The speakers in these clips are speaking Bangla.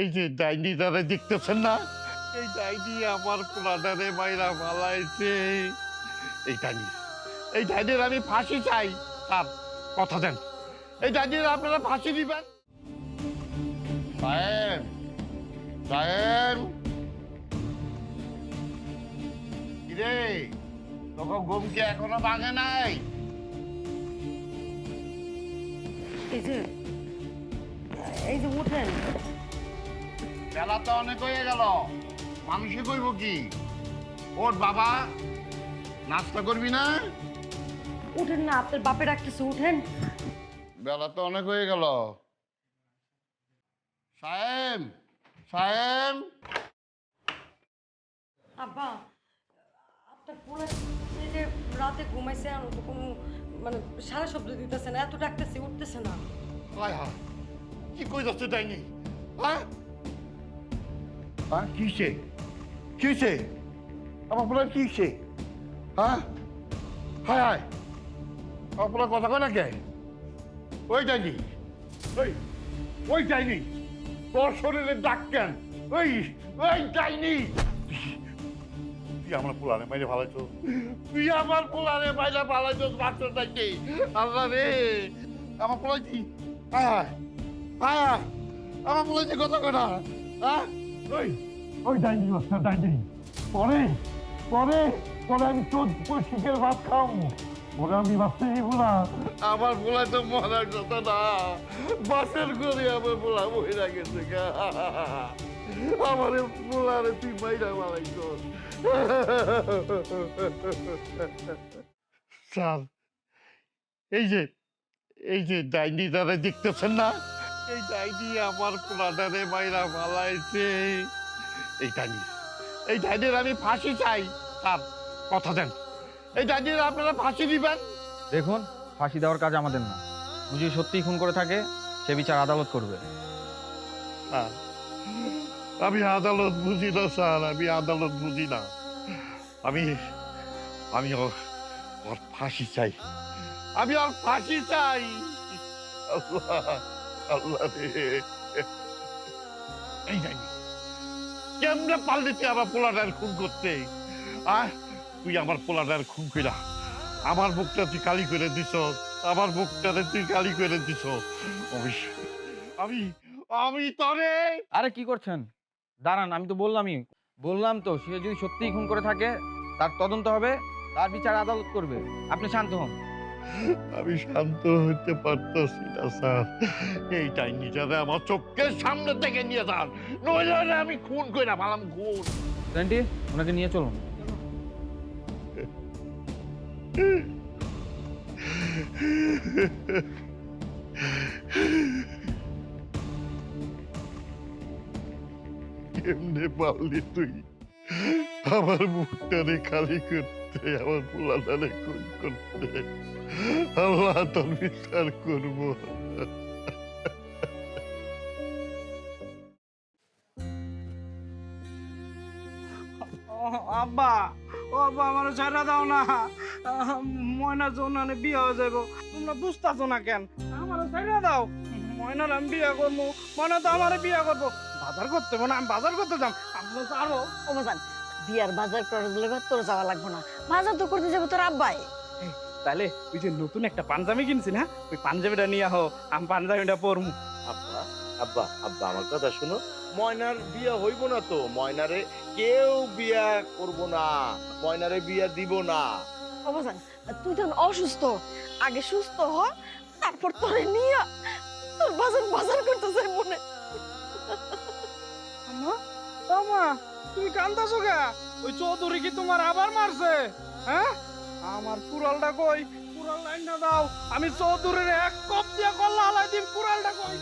এই যে ডাইনি দাদা দেখতেছেন না? এই ডাইনি আমার পোলাদারে মাইরা ফালাইছে এই ডাইনি, এই ডাইনির আমি ফাঁসি চাই। স্যার, কথা দেন। এই ডাইনির আপনারা ফাঁসি দিবেন? সাহেব সাহেব। কিরে তখন ঘুমকে এখনও ভাঙে নাই? বেলা তো অনেক হয়ে গেল। মানুষই কইব কি ওর বাবা নাস্তা করবি না? উঠেন না আপনার বাপে ডাকতেছে উঠেন। বেলা তো অনেক হয়ে গেল। সাহেব সাহেব আব্বা আপনার পোলা এই যে রাতে ঘুমাইছে আর তো কোনো মানে সারা শব্দ দিতেছে না এত ডাকতেছে উঠতেছে না। হায় হায় কি কই যাচ্ছে ডাইনি হ্যাঁ? হ্যাঁ? কিসে কিসে আমার পোলার কিসে হ্যাঁ? হায় হায়! আমার পোলার কথা কয় না কে? ওই ডাইনি ওই ওই ডাইনি তোর শরীরে ডাক কেন? ওই ওই তুই আমার পোলারে মাইরে ভালাইছো। তুই আমার পোলারে মাইরে ভালাইছো বাচ্চা ডাইনি আল্লাহ রে! আমার পোলা কি? আয় আয় আয় আমার কথা কথা হ্যাঁ? ওই ওই ডাইনি মাস্টার ডাইনি পরে পরে পরে আমি চোদ্দ শিখের ভাত খাও পরে আমি ভাবতে বলা আমার বলা তো মরার কথা না। বাসের করে আমার বলা মহিলা গেছে গা। আমার বলারে তুই মাইরা মালাই কর। স্যার, এই যে এই যে ডাইনি দাদা দেখতেছেন না? ডাইনি আমার পোলাদারে মাইরা ফালাইছে। এই ডাইনি এই ডাইনির আমি ফাঁসি চাই। স্যার কথা দেন। এই ডাইনির আপনারা ফাঁসি দিবেন? দেখুন ফাঁসি দেওয়ার কাজ আমাদের না। যদি সত্যিই খুন করে থাকে সে বিচার আদালত করবে। স্যার আমি আদালত বুঝি না স্যার আমি আদালত বুঝি না। আমি আমি ওর ওর ফাঁসি চাই। আমি ওর ফাঁসি চাই। আল্লাহ। আল্লাহ রে এই যাই কেমনে পারলি তুই আমার পোলাটার খুন করতে আহ তুই আমার পোলাটার খুন কইরা আমার বুকটা তুই কালি করে দিছ আমার বুকটাতে তুই কালি করে দিছ আমি আমি আমি তরে আরে কি করছেন? দাঁড়ান, আমি তো বললামই। বললাম তো, সে যদি সত্যিই খুন করে থাকে, তার তদন্ত হবে, তার বিচার আদালত করবে। আপনি শান্ত হন। আমি শান্ত হতে পারতেছি না স্যার। এই ডাইনিটারে আমার চোখের সামনে থেকে নিয়ে যান। নইলে আমি খুন করে ভালাম খুন। রেন্টি ওনাকে নিয়ে চলুন। কেমনে পারলি তুই? আমার মুখটারে খালি করতে, আমার পোলাটারে খুন করতে। আল্লাহ তোর বিচার করব। আব্বা, ও আব্বা, আমার ছেড়ে দাও না। অনেক বিয়ে হয়ে যাব তোমরা বুঝতেছো না কেন? আমার ছেড়ে দাও। ময়নার আমি বিয়ে করব, ময়না তো আমার বিয়ে করব। বাজার করতে হবে না, আমি বাজার করতে যাম। আপনি আরও ও বিয়ার বাজার করার লগে তোর যাওয়া লাগবে না। বাজার তো করতে যাব তোর আব্বাই। তাহলে ওই যে নতুন একটা পাঞ্জাবি কিনছি না ওই পাঞ্জাবিটা নিয়ে আহো আমি পাঞ্জাবিটা পরমু। আব্বা আব্বা আব্বা আমার কথা শুনো। ময়নার বিয়া হইব না তো ময়নারে কেউ বিয়া করব না ময়নারে বিয়া দিব না। ও বাজান তুই তো অসুস্থ আগে সুস্থ হ তারপর তোরে নিয়ে তোর বাজার বাজার করতে যাই মনে। কান্দাছো গা ওই চৌধুরী কি তোমার আবার মারছে? হ্যাঁ? আমার কুড়ালটা কই? কুড়াল লাইনটা দাও আমি চৌধুরীর এক কপ দিয়া কল্লা হালাই দিম কুড়ালটা কই?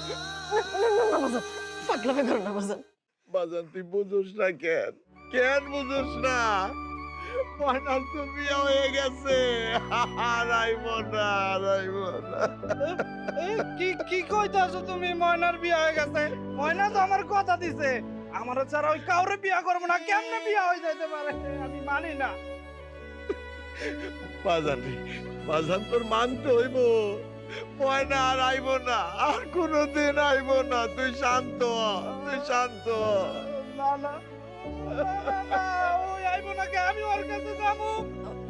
না না না বাজান পাগলামি করো না বাজান বাজান তুই বুঝোস না কেন? কেন বুঝোস না? ময়নার তো বিয়া হয়ে গেছে। হারাইব না হারাইব না। এ, কি কি কইতাছো তুমি? ময়নার বিয়া হয়ে গেছে। ময়না তো আমার কথা দিছে। আমার ছাড়া ওই কাউরে বিয়া করব না। কেমনে বিয়া হয়ে যাইতে পারে? আমি মানি না। বাজান বাজান তোর মানতে হইব। ময়না আর আইব না আর কোনোদিন আইব না। তুই শান্ত তুই শান্ত না না ওই আইবো না কে? আমি ওর কাছে যাব।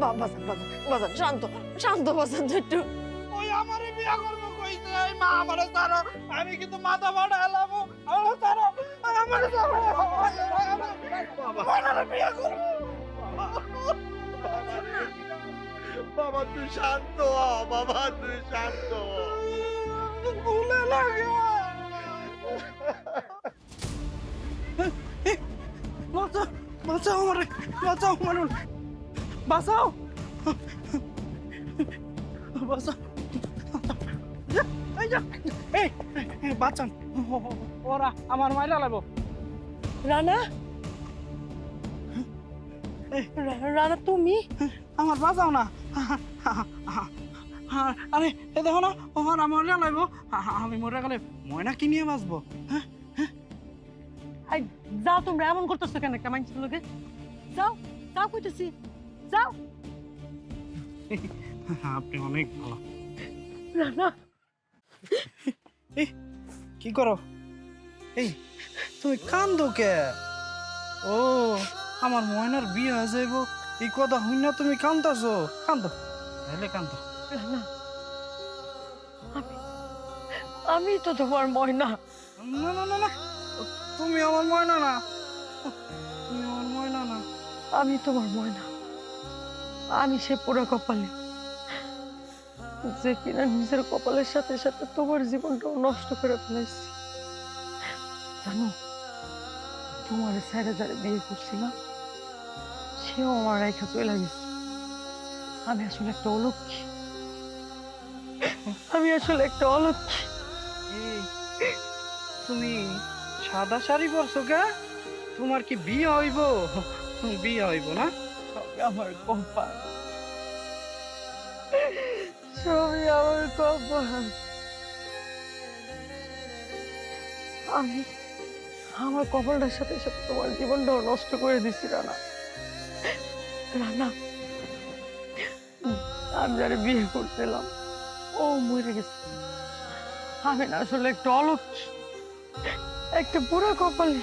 বাজান বাজান বাজান শান্ত শান্ত বাজান একটু। ওই আমারে বিয়া করব? কইছে এই মা আমারে ছাড়ো আমি কিন্তু মাথা ফাটা এলামো আমারে ছাড়ো আমারে ছাড়ো। আমারে বিয়া করব। বাবা তুই শান্ত বাবা তুই শান্ত। ভুলে লাগে। বাঁচাও বাঁচাও আমারে বাঁচাও মানুষ। বাঁচাও। বাঁচাও এই বাঁচান। ওরা আমার মাইরা লাগবো রানা? রানা তুমি? আমার বাঁচাও না। আরে এ দেখো না ওখান আমার লাগব আমি মরে গেলে ময়না কি নিয়ে বাঁচবো? যাও তোমরা এমন করতেছো কেন? মানুষের লোকে? যাও যাও কইতেছি। যাও। আপনি অনেক ভালো। কি করো? এই তুমি কান্দো কে? ও আমার ময়নার বিয়ে হয়ে যাইব। এই কথা হই না তুমি কান্দাছো। কান্দো। তাহলে কান্দো। আমি আমি তো তোমার ময়না। না না না না তুমি আমার ময়না না। তুমি আমার ময়না না। আমি তোমার ময়না। আমি সে পুরো কপালে যে কিনা নিজের কপালের সাথে সাথে তোমার জীবনটাও নষ্ট করে ফেলেছি। জানো তোমার স্যারে যারা বিয়ে করছিলাম সেও আমার রেখা চলে গেছে। আমি আসলে একটা অলক্ষী। আমি আসলে একটা অলক্ষী। তুমি সাদা শাড়ি পরছো কে তোমার কি বিয়ে হইব? বিয়ে হইব না? আমার কপাল। সবই আমার কপাল। আমি আমার কপালটার সাথে সাথে তোমার জীবনটাও নষ্ট করে দিছি, রানা। রানা, আমি যারা বিয়ে করতেলাম ও মরে গেছে। আমি না আসলে একটা অলক্ষী একটা বুড়া কপালে